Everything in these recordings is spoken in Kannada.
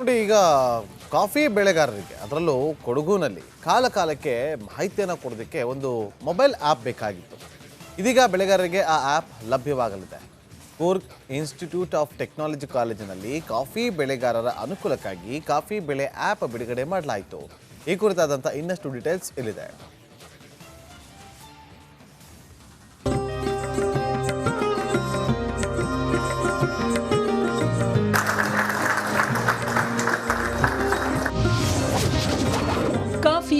ನೋಡಿ, ಈಗ ಕಾಫಿ ಬೆಳೆಗಾರರಿಗೆ, ಅದರಲ್ಲೂ ಕೊಡಗುನಲ್ಲಿ ಕಾಲ ಕಾಲಕ್ಕೆ ಮಾಹಿತಿಯನ್ನು ಕೊಡೋದಕ್ಕೆ ಒಂದು ಮೊಬೈಲ್ ಆ್ಯಪ್ ಬೇಕಾಗಿತ್ತು. ಇದೀಗ ಬೆಳೆಗಾರರಿಗೆ ಆ ಆ್ಯಪ್ ಲಭ್ಯವಾಗಲಿದೆ. ಕೂರ್ಗ್ ಇನ್ಸ್ಟಿಟ್ಯೂಟ್ ಆಫ್ ಟೆಕ್ನಾಲಜಿ ಕಾಲೇಜಿನಲ್ಲಿ ಕಾಫಿ ಬೆಳೆಗಾರರ ಅನುಕೂಲಕ್ಕಾಗಿ ಕಾಫಿ ಬೆಳೆ ಆ್ಯಪ್ ಬಿಡುಗಡೆ ಮಾಡಲಾಯಿತು. ಈ ಕುರಿತಾದಂಥ ಇನ್ನಷ್ಟು ಡೀಟೇಲ್ಸ್ ಇಲ್ಲಿದೆ.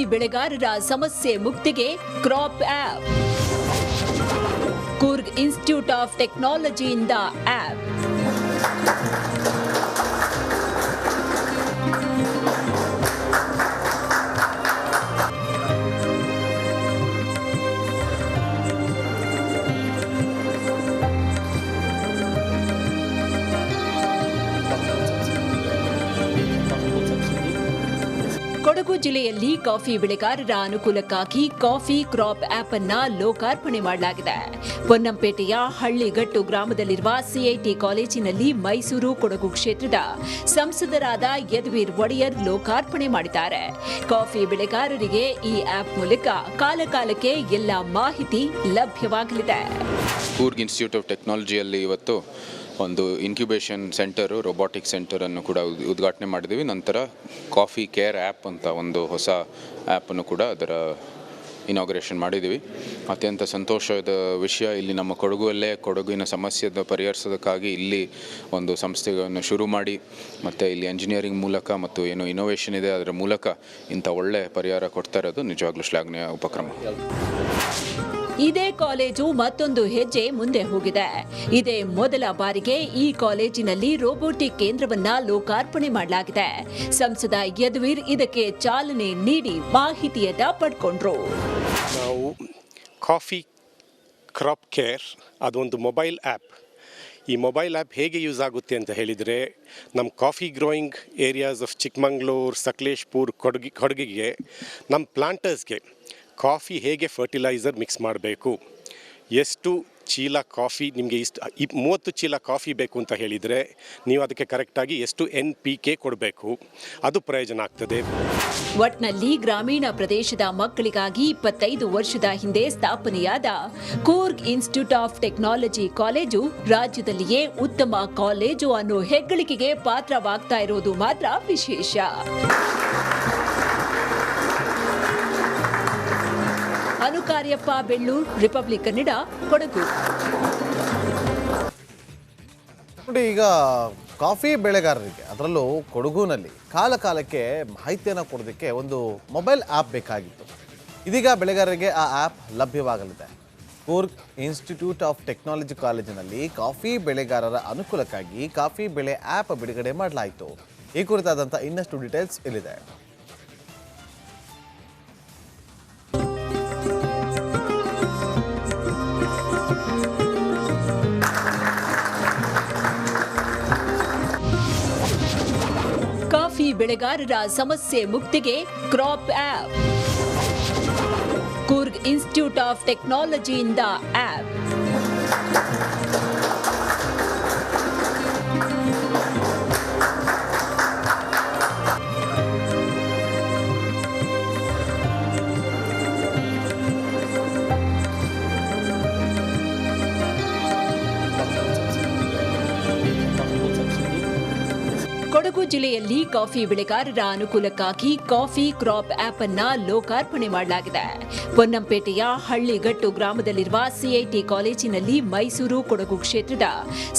ಬೆಳೆಗಾರರ ಸಮಸ್ಯೆ ಮುಕ್ತಿಗೆ crop app Coorg institute of ಟೆಕ್ನಾಲಜಿಯಿಂದ app ಜಿಲ್ಲೆಯಲ್ಲಿ ಕಾಫಿ ಬೆಳೆಗಾರರ ಅನುಕೂಲಕ್ಕಾಗಿ ಕಾಫಿ ಕ್ರಾಪ್ ಆಪ್ ಅನ್ನ ಲೋಕಾರ್ಪಣೆ ಮಾಡಲಾಗಿದೆ. ಪೊನ್ನಂಪೇಟೆಯ ಹಳ್ಳಿಗಟ್ಟು ಗ್ರಾಮದಲ್ಲಿರುವ ಸಿಐಟಿ ಕಾಲೇಜಿನಲ್ಲಿ ಮೈಸೂರು ಕೊಡಗು ಕ್ಷೇತ್ರದ ಸಂಸದರಾದ ಯದುವೀರ್ ಒಡೆಯರ್ ಲೋಕಾರ್ಪಣೆ ಮಾಡಿದ್ದಾರೆ. ಕಾಫಿ ಬೆಳೆಗಾರರಿಗೆ ಈ ಆಪ್ ಮೂಲಕ ಕಾಲಕಾಲಕ್ಕೆ ಎಲ್ಲ ಮಾಹಿತಿ ಲಭ್ಯವಾಗಲಿದೆ. ಕೂರ್ಗ್ ಇನ್ಸ್ಟಿಟ್ಯೂಟ್ ಆಫ್ ಟೆಕ್ನಾಲಜಿಯಲ್ಲಿ ಇವತ್ತು ಒಂದು ಇನ್ಕ್ಯುಬೇಷನ್ ಸೆಂಟರು ರೊಬಾಟಿಕ್ ಸೆಂಟರನ್ನು ಕೂಡ ಉದ್- ಉದ್ಘಾಟನೆ ಮಾಡಿದ್ದೀವಿ ನಂತರ ಕಾಫಿ ಕೇರ್ ಆ್ಯಪ್ ಅಂತ ಒಂದು ಹೊಸ ಆ್ಯಪನ್ನು ಕೂಡ ಅದರ ಇನಾಗ್ರೇಷನ್ ಮಾಡಿದ್ದೀವಿ ಅತ್ಯಂತ ಸಂತೋಷದ ವಿಷಯ, ಇಲ್ಲಿ ನಮ್ಮ ಕೊಡಗುವಲ್ಲೇ, ಕೊಡಗಿನ ಸಮಸ್ಯೆದ ಪರಿಹರಿಸೋದಕ್ಕಾಗಿ ಇಲ್ಲಿ ಒಂದು ಸಂಸ್ಥೆಗಳನ್ನು ಶುರು ಮಾಡಿ, ಮತ್ತು ಇಲ್ಲಿ ಎಂಜಿನಿಯರಿಂಗ್ ಮೂಲಕ ಮತ್ತು ಏನು ಇನೋವೇಷನ್ ಇದೆ, ಅದರ ಮೂಲಕ ಇಂಥ ಒಳ್ಳೆ ಪರಿಹಾರ ಕೊಡ್ತಾ ಇರೋದು ನಿಜವಾಗ್ಲೂ ಶ್ಲಾಘನೀಯ ಉಪಕ್ರಮ. ಇದೇ ಕಾಲೇಜು ಮತ್ತೊಂದು ಹೆಜ್ಜೆ ಮುಂದೆ ಹೋಗಿದೆ. ಇದೇ ಮೊದಲ ಬಾರಿಗೆ ಈ ಕಾಲೇಜಿನಲ್ಲಿ ರೋಬೋಟಿಕ್ ಕೇಂದ್ರವನ್ನ ಲೋಕಾರ್ಪಣೆ ಮಾಡಲಾಗಿದೆ. ಸಂಸದ ಯದುವೀರ್ ಇದಕ್ಕೆ ಚಾಲನೆ ನೀಡಿ ಮಾಹಿತಿಯನ್ನ ಪಡ್ಕೊಂಡ್ರು. ನಾವು ಕಾಫಿ ಕ್ರಾಪ್ ಕೇರ್, ಅದೊಂದು ಮೊಬೈಲ್ ಆ್ಯಪ್. ಈ ಮೊಬೈಲ್ ಆ್ಯಪ್ ಹೇಗೆ ಯೂಸ್ ಆಗುತ್ತೆ ಅಂತ ಹೇಳಿದರೆ, ನಮ್ಮ coffee growing areas of Chikmagalur, Sakleshpur Kodagu ಕೊಡಗಿಗೆ ನಮ್ಮ ಪ್ಲಾಂಟರ್ಸ್ಗೆ ಕಾಫಿ ಹೇಗೆ ಫರ್ಟಿಲೈಸರ್ ಮಿಕ್ಸ್ ಮಾಡಬೇಕು? ಎಷ್ಟು ಚೀಲ ಕಾಫಿ ನಿಮಗೆ ಇಷ್ಟು ಇಪ್ ಮೂವತ್ತು ಚೀಲ ಕಾಫಿ ಬೇಕು ಅಂತ ಹೇಳಿದರೆ ನೀವು ಅದಕ್ಕೆ ಕರೆಕ್ಟಾಗಿ ಎಷ್ಟು ಎನ್ ಪಿ ಕೆ ಕೊಡಬೇಕು? ಅದು ಪ್ರಯೋಜನ ಆಗ್ತದೆ. ಒಟ್ನಲ್ಲಿ ಗ್ರಾಮೀಣ ಪ್ರದೇಶದ ಮಕ್ಕಳಿಗಾಗಿ ಇಪ್ಪತ್ತೈದು ವರ್ಷದ ಹಿಂದೆ ಸ್ಥಾಪನೆಯಾದ Coorg institute of technology college ರಾಜ್ಯದಲ್ಲಿಯೇ ಉತ್ತಮ ಕಾಲೇಜು ಅನ್ನೋ ಹೆಗ್ಗಳಿಕೆಗೆ ಪಾತ್ರವಾಗ್ತಾ ಇರೋದು ಮಾತ್ರ ವಿಶೇಷ. ಅನುಕಾರ್ಯಪ್ಪ ಬೆಳ್ಳೂರ್ ರಿಪಬ್ಲಿಕ್ ಕನ್ನಡ, ಕೊಡಗು. ನೋಡಿ, ಈಗ ಕಾಫಿ ಬೆಳೆಗಾರರಿಗೆ, ಅದರಲ್ಲೂ ಕೊಡಗುನಲ್ಲಿ ಕಾಲ ಕಾಲಕ್ಕೆ ಮಾಹಿತಿಯನ್ನು ಕೊಡೋದಕ್ಕೆ ಒಂದು ಮೊಬೈಲ್ ಆ್ಯಪ್ ಬೇಕಾಗಿತ್ತು. ಇದೀಗ ಬೆಳೆಗಾರರಿಗೆ ಆ ಆ್ಯಪ್ ಲಭ್ಯವಾಗಲಿದೆ. ಕೂರ್ಗ್ ಇನ್ಸ್ಟಿಟ್ಯೂಟ್ ಆಫ್ ಟೆಕ್ನಾಲಜಿ ಕಾಲೇಜಿನಲ್ಲಿ ಕಾಫಿ ಬೆಳೆಗಾರರ ಅನುಕೂಲಕ್ಕಾಗಿ ಕಾಫಿ ಬೆಳೆ ಆ್ಯಪ್ ಬಿಡುಗಡೆ ಮಾಡಲಾಯಿತು. ಈ ಕುರಿತಾದಂಥ ಇನ್ನಷ್ಟು ಡೀಟೇಲ್ಸ್ ಇಲ್ಲಿದೆ. ಬೆಳೆಗಾರರ ಸಮಸ್ಯೆ ಮುಕ್ತಿಗೆ crop app Coorg institute of ಟೆಕ್ನಾಲಜಿಯಿಂದ app Kodagu ಜಿಲ್ಲೆಯಲ್ಲಿ ಕಾಫಿ ಬೆಳೆಗಾರರ ಅನುಕೂಲಕ್ಕಾಗಿ ಕಾಫಿ ಕ್ರಾಪ್ ಆಪ್ ಅನ್ನ ಲೋಕಾರ್ಪಣೆ ಮಾಡಲಾಗಿದೆ. ಪೊನ್ನಂಪೇಟೆಯ ಹಳ್ಳಿಗಟ್ಟು ಗ್ರಾಮದಲ್ಲಿರುವ ಸಿಐಟಿ ಕಾಲೇಜಿನಲ್ಲಿ ಮೈಸೂರು ಕೊಡಗು ಕ್ಷೇತ್ರದ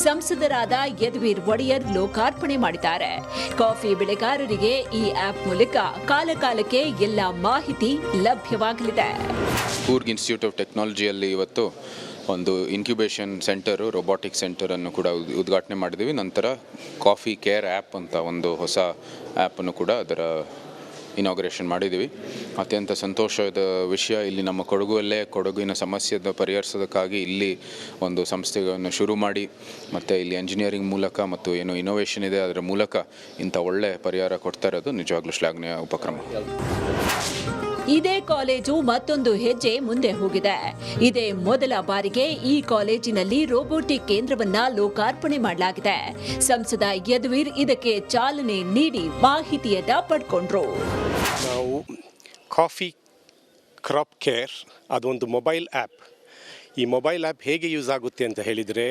ಸಂಸದರಾದ ಯದುವೀರ್ ಒಡೆಯರ್ ಲೋಕಾರ್ಪಣೆ ಮಾಡಿದ್ದಾರೆ. ಕಾಫಿ ಬೆಳೆಗಾರರಿಗೆ ಈ ಆಪ್ ಮೂಲಕ ಕಾಲಕಾಲಕ್ಕೆ ಎಲ್ಲ ಮಾಹಿತಿ ಲಭ್ಯವಾಗಲಿದೆ. ಕೂರ್ಗ್ ಇನ್ಸ್ಟಿಟ್ಯೂಟ್ ಆಫ್ ಟೆಕ್ನಾಲಜಿಯಲ್ಲಿ ಇವತ್ತು ಒಂದು ಇನ್ಕ್ಯುಬೇಷನ್ ಸೆಂಟರು ರೊಬಾಟಿಕ್ ಸೆಂಟರನ್ನು ಕೂಡ ಉದ್- ಉದ್ಘಾಟನೆ ಮಾಡಿದ್ದೀವಿ ನಂತರ ಕಾಫಿ ಕೇರ್ ಆ್ಯಪ್ ಅಂತ ಒಂದು ಹೊಸ ಆ್ಯಪನ್ನು ಕೂಡ ಅದರ ಇನಾಗ್ರೇಷನ್ ಮಾಡಿದ್ದೀವಿ ಅತ್ಯಂತ ಸಂತೋಷದ ವಿಷಯ, ಇಲ್ಲಿ ನಮ್ಮ ಕೊಡಗುವಲ್ಲೇ, ಕೊಡಗಿನ ಸಮಸ್ಯೆದ ಪರಿಹರಿಸೋದಕ್ಕಾಗಿ ಇಲ್ಲಿ ಒಂದು ಸಂಸ್ಥೆಗಳನ್ನು ಶುರು ಮಾಡಿ, ಮತ್ತು ಇಲ್ಲಿ ಎಂಜಿನಿಯರಿಂಗ್ ಮೂಲಕ ಮತ್ತು ಏನು ಇನೋವೇಷನ್ ಇದೆ, ಅದರ ಮೂಲಕ ಇಂಥ ಒಳ್ಳೆ ಪರಿಹಾರ ಕೊಡ್ತಾ ಇರೋದು ನಿಜವಾಗ್ಲೂ ಶ್ಲಾಘನೀಯ ಉಪಕ್ರಮ. ಇದೇ ಕಾಲೇಜು ಮತ್ತೊಂದು ಹೆಜ್ಜೆ ಮುಂದೆ ಹೋಗಿದೆ. ಇದೇ ಮೊದಲ ಬಾರಿಗೆ ಈ ಕಾಲೇಜಿನಲ್ಲಿ ರೋಬೋಟಿಕ್ ಕೇಂದ್ರವನ್ನ ಲೋಕಾರ್ಪಣೆ ಮಾಡಲಾಗಿದೆ. ಸಂಸದ ಯದುವೀರ್ ಇದಕ್ಕೆ ಚಾಲನೆ ನೀಡಿ ಮಾಹಿತಿಯನ್ನ ಪಡ್ಕೊಂಡ್ರು. ನಾವು ಕಾಫಿ ಕ್ರಾಪ್ ಕೇರ್ ಅದೊಂದು ಮೊಬೈಲ್ ಆ್ಯಪ್. ಈ ಮೊಬೈಲ್ ಆ್ಯಪ್ ಹೇಗೆ ಯೂಸ್ ಆಗುತ್ತೆ ಅಂತ ಹೇಳಿದರೆ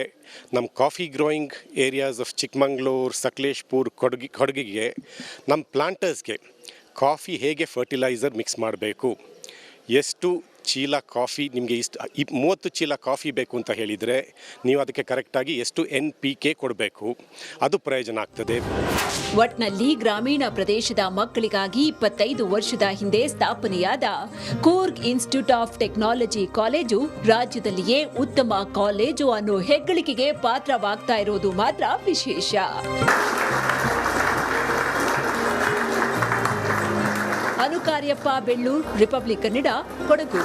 ನಮ್ಮ coffee growing areas of Chikmagalur, Sakleshpur Kodagu ಕೊಡಗಿಗೆ ನಮ್ಮ ಪ್ಲಾಂಟರ್ಸ್ಗೆ ಕಾಫಿ ಹೇಗೆ ಫರ್ಟಿಲೈಸರ್ ಮಿಕ್ಸ್ ಮಾಡಬೇಕು? ಎಷ್ಟು ಚೀಲ ಕಾಫಿ ನಿಮಗೆ ಇಷ್ಟು ಇಪ್ ಮೂವತ್ತು ಚೀಲ ಕಾಫಿ ಬೇಕು ಅಂತ ಹೇಳಿದರೆ ನೀವು ಅದಕ್ಕೆ ಕರೆಕ್ಟಾಗಿ ಎಷ್ಟು ಎನ್ ಪಿ ಕೆ ಕೊಡಬೇಕು? ಅದು ಪ್ರಯೋಜನ ಆಗ್ತದೆ. ಒಟ್ನಲ್ಲಿ ಗ್ರಾಮೀಣ ಪ್ರದೇಶದ ಮಕ್ಕಳಿಗಾಗಿ ಇಪ್ಪತ್ತೈದು ವರ್ಷದ ಹಿಂದೆ ಸ್ಥಾಪನೆಯಾದ Coorg institute of technology college ರಾಜ್ಯದಲ್ಲಿಯೇ ಉತ್ತಮ ಕಾಲೇಜು ಅನ್ನೋ ಹೆಗ್ಗಳಿಕೆಗೆ ಪಾತ್ರವಾಗ್ತಾ ಇರೋದು ಮಾತ್ರ ವಿಶೇಷ. ಅನುಕಾರ್ಯಪ್ಪ ಬೆಳ್ಳೂರ್, ರಿಪಬ್ಲಿಕ್ ಕನ್ನಡ, ಕೊಡಗು.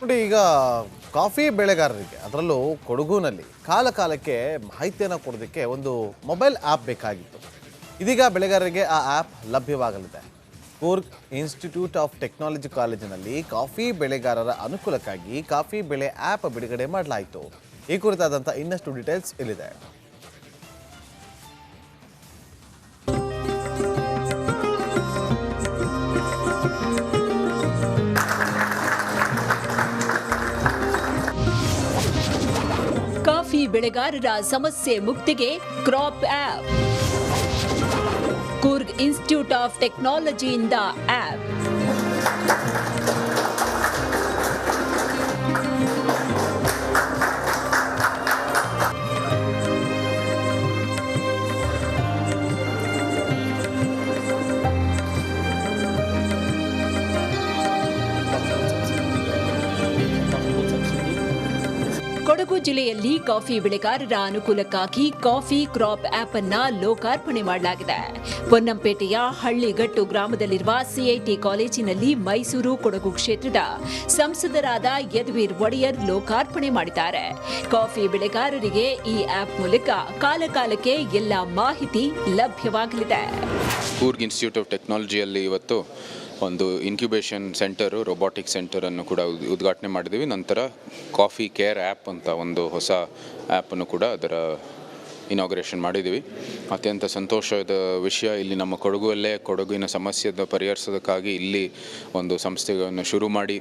ನೋಡಿ, ಈಗ ಕಾಫಿ ಬೆಳೆಗಾರರಿಗೆ, ಅದರಲ್ಲೂ ಕೊಡಗುನಲ್ಲಿ ಕಾಲ ಕಾಲಕ್ಕೆ ಮಾಹಿತಿಯನ್ನು ಕೊಡೋದಕ್ಕೆ ಒಂದು ಮೊಬೈಲ್ ಆ್ಯಪ್ ಬೇಕಾಗಿತ್ತು. ಇದೀಗ ಬೆಳೆಗಾರರಿಗೆ ಆ ಆ್ಯಪ್ ಲಭ್ಯವಾಗಲಿದೆ. ಕೂರ್ಗ್ ಇನ್ಸ್ಟಿಟ್ಯೂಟ್ ಆಫ್ ಟೆಕ್ನಾಲಜಿ ಕಾಲೇಜಿನಲ್ಲಿ ಕಾಫಿ ಬೆಳೆಗಾರರ ಅನುಕೂಲಕ್ಕಾಗಿ ಕಾಫಿ ಬೆಳೆ ಆ್ಯಪ್ ಬಿಡುಗಡೆ ಮಾಡಲಾಯಿತು. ಈ ಕುರಿತಾದಂಥ ಇನ್ನಷ್ಟು ಡೀಟೇಲ್ಸ್ ಇಲ್ಲಿದೆ. ಬೆಳೆಗಾರರ ಸಮಸ್ಯೆ ಮುಕ್ತಿಗೆ crop app Coorg institute of ಟೆಕ್ನಾಲಜಿಯಿಂದ app Kodagu ಜಿಲ್ಲೆಯಲ್ಲಿ ಕಾಫಿ ಬೆಳೆಗಾರರ ಅನುಕೂಲಕ್ಕಾಗಿ ಕಾಫಿ ಕ್ರಾಪ್ ಆಪ್ ಅನ್ನ ಲೋಕಾರ್ಪಣೆ ಮಾಡಲಾಗಿದೆ. ಪೊನ್ನಂಪೇಟೆಯ ಹಳ್ಳಿಗಟ್ಟು ಗ್ರಾಮದಲ್ಲಿರುವ ಸಿಐಟಿ ಕಾಲೇಜಿನಲ್ಲಿ ಮೈಸೂರು ಕೊಡಗು ಕ್ಷೇತ್ರದ ಸಂಸದರಾದ ಯದುವೀರ್ ಒಡೆಯರ್ ಲೋಕಾರ್ಪಣೆ ಮಾಡಿದ್ದಾರೆ. ಕಾಫಿ ಬೆಳೆಗಾರರಿಗೆ ಈ ಆಪ್ ಮೂಲಕ ಕಾಲಕಾಲಕ್ಕೆ ಎಲ್ಲ ಮಾಹಿತಿ ಲಭ್ಯವಾಗಲಿದೆ. ಕೂರ್ಗ್ ಇನ್ಸ್ಟಿಟ್ಯೂಟ್ ಆಫ್ ಟೆಕ್ನಾಲಜಿಯಲ್ಲಿ ಇವತ್ತು ಒಂದು ಇನ್ಕ್ಯುಬೇಷನ್ ಸೆಂಟರು ರೊಬಾಟಿಕ್ ಸೆಂಟರನ್ನು ಕೂಡ ಉದ್ಘಾಟನೆ ಮಾಡಿದ್ದೀವಿ ನಂತರ ಕಾಫಿ ಕೇರ್ ಆ್ಯಪ್ ಅಂತ ಒಂದು ಹೊಸ ಆ್ಯಪನ್ನು ಕೂಡ ಅದರ ಇನಾಗ್ರೇಷನ್ ಮಾಡಿದ್ದೀವಿ ಅತ್ಯಂತ ಸಂತೋಷದ ವಿಷಯ, ಇಲ್ಲಿ ನಮ್ಮ ಕೊಡಗುವಲ್ಲೇ, ಕೊಡಗಿನ ಸಮಸ್ಯೆದ ಪರಿಹರಿಸೋದಕ್ಕಾಗಿ ಇಲ್ಲಿ ಒಂದು ಸಂಸ್ಥೆಗಳನ್ನು ಶುರು ಮಾಡಿ,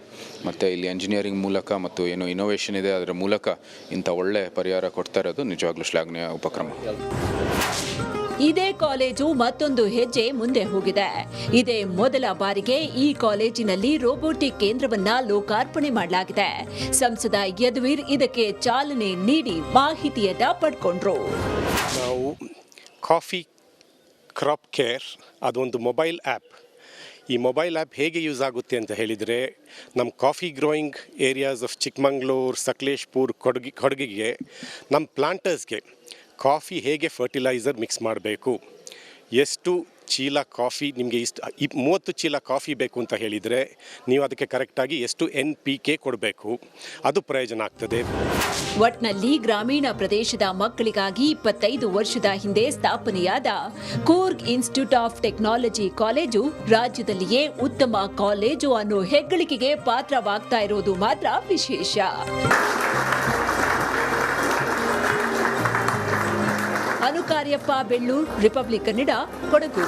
ಮತ್ತು ಇಲ್ಲಿ ಎಂಜಿನಿಯರಿಂಗ್ ಮೂಲಕ ಮತ್ತು ಏನು ಇನೋವೇಷನ್ ಇದೆ, ಅದರ ಮೂಲಕ ಇಂಥ ಒಳ್ಳೆಯ ಪರಿಹಾರ ಕೊಡ್ತಾ ಇರೋದು ನಿಜವಾಗ್ಲೂ ಶ್ಲಾಘನೀಯ ಉಪಕ್ರಮ. ಇದೇ ಕಾಲೇಜು ಮತ್ತೊಂದು ಹೆಜ್ಜೆ ಮುಂದೆ ಹೋಗಿದೆ. ಇದೇ ಮೊದಲ ಬಾರಿಗೆ ಈ ಕಾಲೇಜಿನಲ್ಲಿ ರೋಬೋಟಿಕ್ ಕೇಂದ್ರವನ್ನ ಲೋಕಾರ್ಪಣೆ ಮಾಡಲಾಗಿದೆ. ಸಂಸದ ಯದುವೀರ್ ಇದಕ್ಕೆ ಚಾಲನೆ ನೀಡಿ ಮಾಹಿತಿಯನ್ನ ಪಡ್ಕೊಂಡ್ರು. ನಾವು ಕಾಫಿ ಕ್ರಾಪ್ ಕೇರ್ ಅದೊಂದು ಮೊಬೈಲ್ ಆ್ಯಪ್. ಈ ಮೊಬೈಲ್ ಆ್ಯಪ್ ಹೇಗೆ ಯೂಸ್ ಆಗುತ್ತೆ ಅಂತ ಹೇಳಿದರೆ ನಮ್ಮ coffee growing areas of Chikmagalur, Sakleshpur Kodagu ಕೊಡಗಿಗೆ ನಮ್ಮ ಪ್ಲಾಂಟರ್ಸ್ಗೆ ಕಾಫಿ ಹೇಗೆ ಫರ್ಟಿಲೈಸರ್ ಮಿಕ್ಸ್ ಮಾಡಬೇಕು? ಎಷ್ಟು ಚೀಲ ಕಾಫಿ ನಿಮಗೆ ಇಷ್ಟು ಮೂವತ್ತು ಚೀಲ ಕಾಫಿ ಬೇಕು ಅಂತ ಹೇಳಿದರೆ ನೀವು ಅದಕ್ಕೆ ಕರೆಕ್ಟಾಗಿ ಎಷ್ಟು ಎನ್ ಪಿ ಕೆ ಕೊಡಬೇಕು? ಅದು ಪ್ರಯೋಜನ ಆಗ್ತದೆ. ಒಟ್ನಲ್ಲಿ ಗ್ರಾಮೀಣ ಪ್ರದೇಶದ ಮಕ್ಕಳಿಗಾಗಿ ಇಪ್ಪತ್ತೈದು ವರ್ಷದ ಹಿಂದೆ ಸ್ಥಾಪನೆಯಾದ Coorg institute of technology college ರಾಜ್ಯದಲ್ಲಿಯೇ ಉತ್ತಮ ಕಾಲೇಜು ಅನ್ನೋ ಹೆಗ್ಗಳಿಕೆಗೆ ಪಾತ್ರವಾಗ್ತಾ ಇರೋದು ಮಾತ್ರ ವಿಶೇಷ. ಅನುಕಾರ್ಯಪ್ಪ ಬೆಳ್ಳೂರ್ ರಿಪಬ್ಲಿಕ್ ಕನ್ನಡ ಕೊಡಗು.